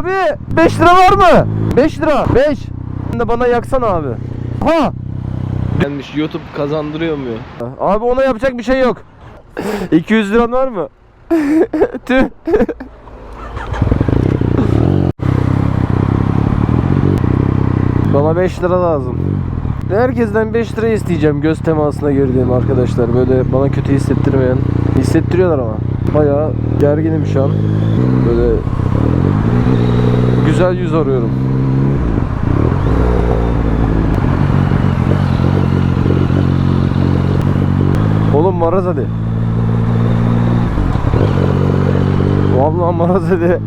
Abi 5 lira var mı? 5 lira. 5. Sen de bana yaksana abi. Ha. Gelmiş YouTube kazandırıyor mu? Abi ona yapacak bir şey yok. 200 liran var mı? Tüh. Bana 5 lira lazım. Herkesten 5 lira isteyeceğim göz temasına girdiğim arkadaşlar. Böyle bana kötü hissettirmeyen. Hissettiriyorlar ama. Bayağı gerginim şu an. Böyle güzel yüz arıyorum. Oğlum maraz hadi. Vallahi maraz hadi.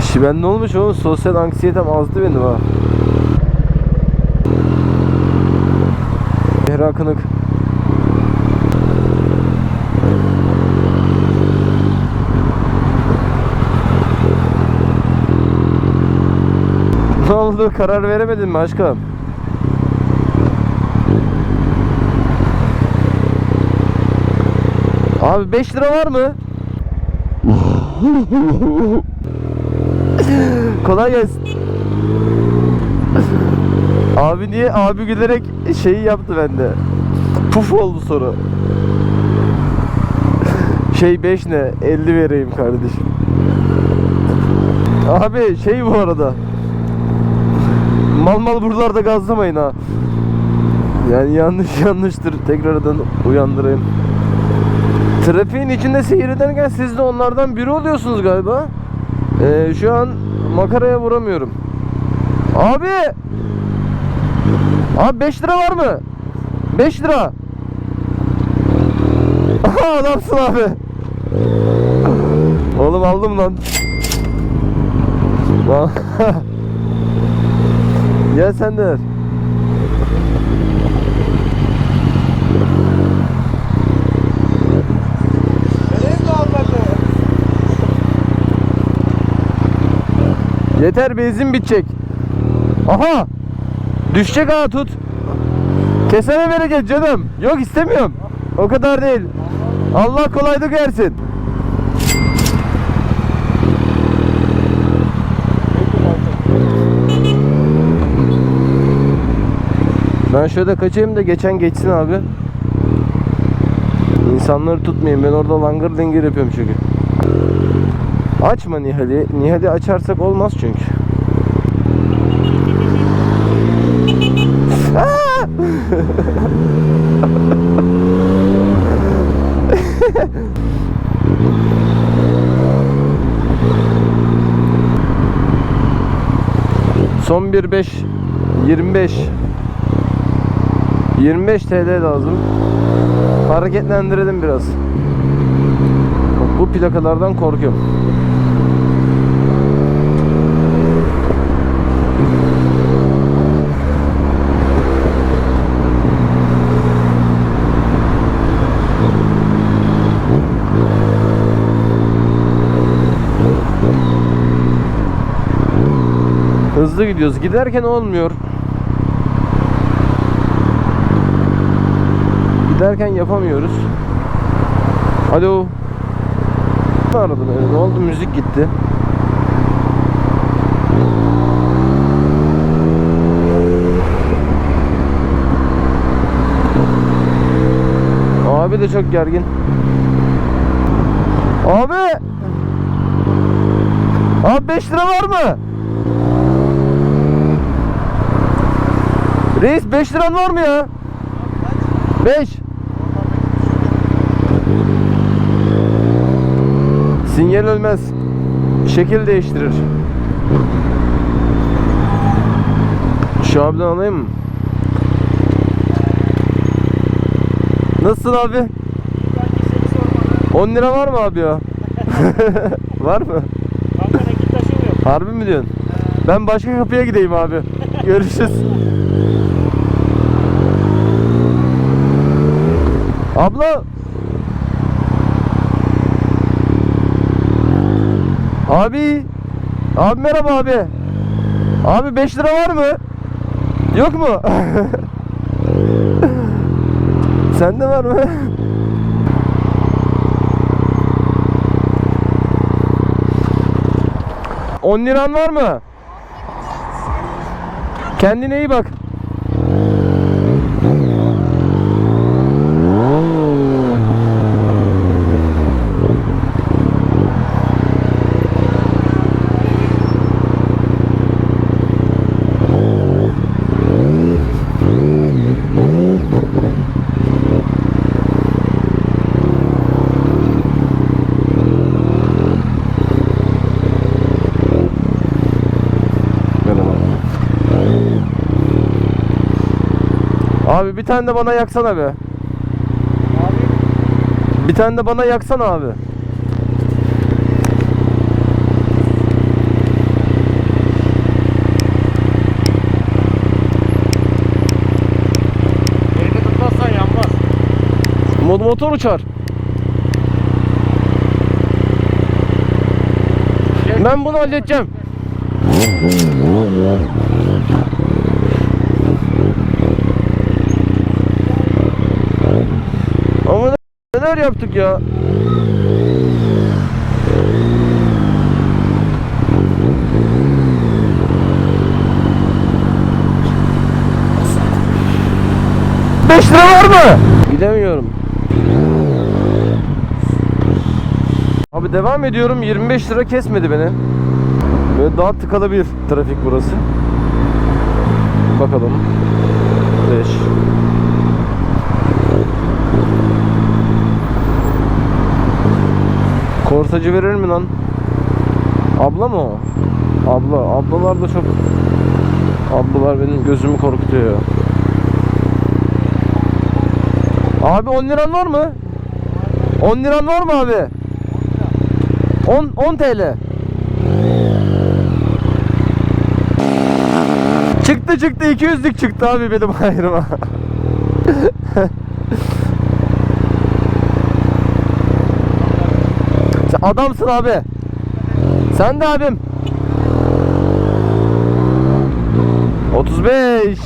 Şi ben ne olmuş oğlum sosyal anksiyetem azdı benim ha. Kınık. Ne oldu karar veremedin mi aşkım? Abi 5 lira var mı? Kolay gelsin. Abi niye abi gülerek şeyi yaptı bende. Puf oldu soru. Şey 5 ne? 50 vereyim kardeşim. Abi şey bu arada. Mal mal buralarda gazlamayın ha. Yani yanlış yanlıştır. Tekrardan uyandırayım. Trafiğin içinde seyrederken siz de onlardan biri oluyorsunuz galiba. Ee, şu an makaraya vuramıyorum. Abi! Abi 5 lira var mı? 5 lira. Aha adamsın abi. Oğlum aldım lan. Gel sen de ver. Yeter benzin bitecek. Aha! Düşecek ha tut. Kesene bereket canım. Yok istemiyorum. O kadar değil. Allah kolaylık versin. Ben şöyle kaçayım da geçen geçsin abi. İnsanları tutmayayım. Ben orada langır dingir yapıyorum çünkü. Açma Nihal'i. Nihal'i açarsak olmaz çünkü. Son bir 5 25 25 TL lazım. Hareketlendirelim biraz. Bu plakalardan korkuyorum. Gidiyoruz. Giderken olmuyor. Giderken yapamıyoruz. Alo. Ne aradın öyle? Ne oldu? Müzik gitti. Abi de çok gergin. Abi! Abi 5 lira var mı? Reis 5 liran var mı ya? 5 Sinyal ölmez Şekil değiştirir Şu abiden alayım mı? Nasılsın abi? 10 lira var mı abi ya? var mı? Harbi mi diyorsun? Ben başka kapıya gideyim abi. Görüşürüz. Abla. Abi. Abi merhaba abi. Abi 5 lira var mı? Yok mu? Sende var mı? 10 liran var mı? Kendine iyi bak. Abi bir tane de bana yaksana be. Bir tane de bana yaksana abi. Elini tutmazsan yanmaz. Mod motor uçar. Ben bunu halledeceğim. Ama ne- neler yaptık ya? Beş lira var mı? Gidemiyorum. Abi devam ediyorum. 25 lira kesmedi beni. Böyle daha tıkalı bir trafik burası. Bakalım. 5 Korsacı verir mi lan? Abla mı o? Abla. Ablalar da çok... Ablalar benim gözümü korkutuyor. Abi 10 liran var mı? 10 liran var mı abi? 10 10 TL. Çıktı çıktı 200'lük çıktı abi benim hayrıma. Adamsın abi. Sen de abim. 35.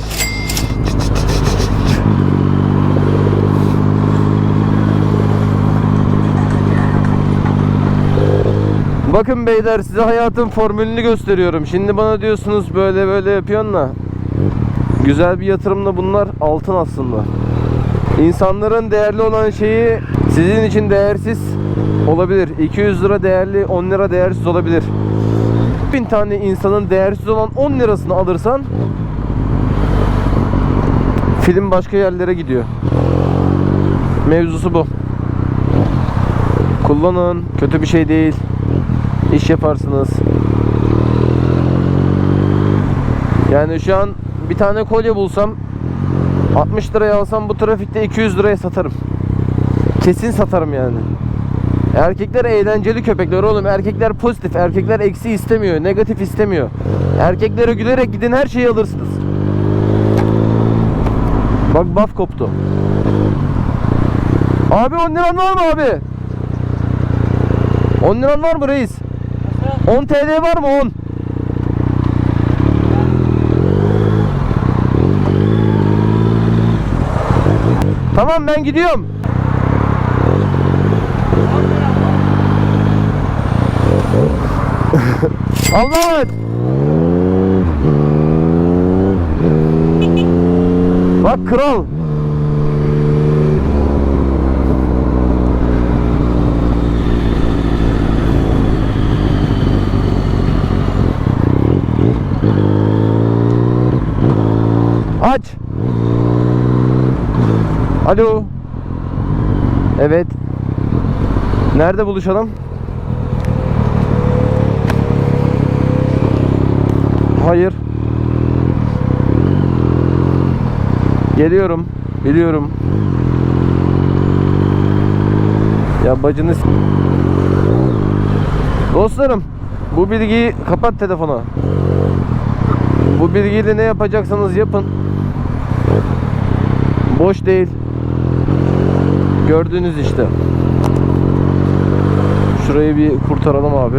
Bakın beyler size hayatın formülünü gösteriyorum. Şimdi bana diyorsunuz böyle böyle yapıyorsun da. Güzel bir yatırımla bunlar altın aslında. İnsanların değerli olan şeyi sizin için değersiz olabilir. 200 lira değerli, 10 lira değersiz olabilir. 1000 tane insanın değersiz olan 10 lirasını alırsan film başka yerlere gidiyor. Mevzusu bu. Kullanın. Kötü bir şey değil. İş yaparsınız. Yani şu an bir tane kolye bulsam 60 liraya alsam bu trafikte 200 liraya satarım. Kesin satarım yani. Erkekler eğlenceli köpekler oğlum. Erkekler pozitif. Erkekler eksi istemiyor. Negatif istemiyor. Erkeklere gülerek gidin her şeyi alırsınız. Bak baf koptu. Abi 10 liran var mı abi? 10 liran var mı reis? 10 TL var mı 10? Tamam ben gidiyorum. Emanet. Bak kral. Aç. Alo. Evet. Nerede buluşalım? Hayır. Geliyorum. Biliyorum. Ya bacını Dostlarım bu bilgiyi kapat telefona. Bu bilgiyle ne yapacaksanız yapın. Boş değil. Gördüğünüz işte. Şurayı bir kurtaralım abi.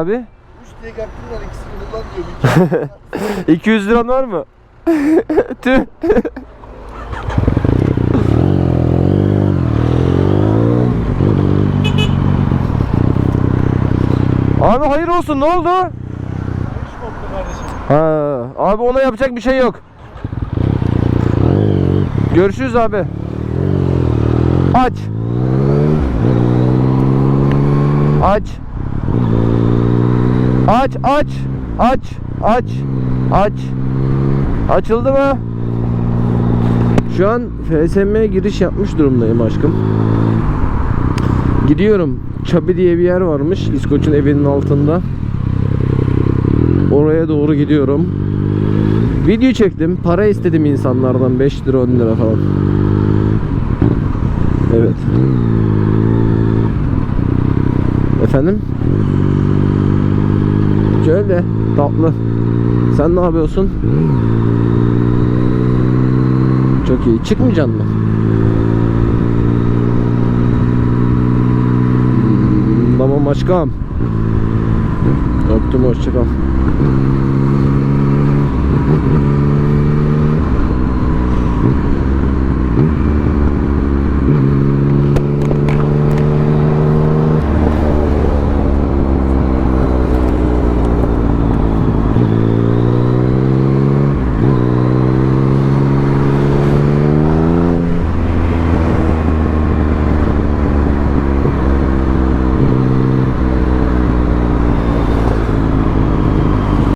Abi? 3 diye kalktın ikisini kullan diyor. 200 liran var mı? Tüh. Abi hayır olsun ne oldu? Ha, abi ona yapacak bir şey yok. Görüşürüz abi. Aç. Aç. Aç, aç. Aç, aç. Aç. Açıldı mı? Şu an FSM'ye giriş yapmış durumdayım aşkım. Gidiyorum. Çabi diye bir yer varmış. İskoç'un evinin altında. Oraya doğru gidiyorum. Video çektim. Para istedim insanlardan 5 lira 10 lira falan. Evet. Efendim? Görünce öyle tatlı. Sen ne yapıyorsun? Çok iyi. Çıkmayacaksın mı? Hmm, tamam aşkım. Öptüm hoşçakal.